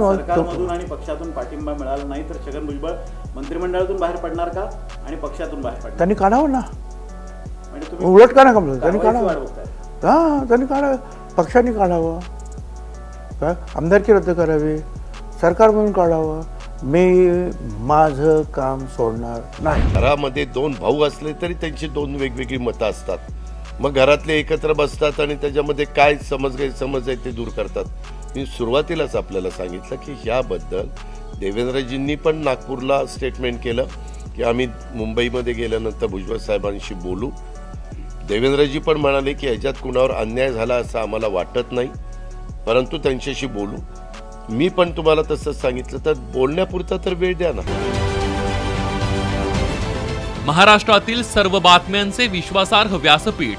नाही सरकारमधून आणि पक्षातून पाठिंबा मिळाला नाही तर छगन भुजबळ मंत्रिमंडळातून बाहेर पडणार का? आणि पक्षातून बाहेर पडणार? त्यांनी काढावं ना. म्हणजे तुम्ही उलट का नाही का त्यांनी काढावं? हां त्यांनी काढावं. पक्षाने काढावं. काय आमदारकी रद्द करावी. सरकार म्हणून काढावं. मी माझं काम सोडणार नाही. घरामध्ये दोन भाऊ असले तरी त्यांची दोन वेगवेगळी मतं असतात. मग घरातले एकत्र बसतात आणि त्याच्यामध्ये काय समज गैरसमज आहे ते दूर करतात. मी सुरुवातीलाच आपल्याला सांगितलं की ह्याबद्दल देवेंद्रजींनी पण नागपूरला स्टेटमेंट केलं की आम्ही मुंबईमध्ये गेल्यानंतर भुजबळ साहेबांशी बोलू. देवेंद्रजी पण म्हणाले की याच्यात कुणावर अन्याय झाला असं आम्हाला वाटत नाही परंतु त्यांच्याशी बोलू. मी पण तुम्हाला तसंच सांगितलं तर बोलण्यापुरता तर वेळ द्या ना. महाराष्ट्रातील सर्व बातम्यांचे विश्वासार्ह व्यासपीठ.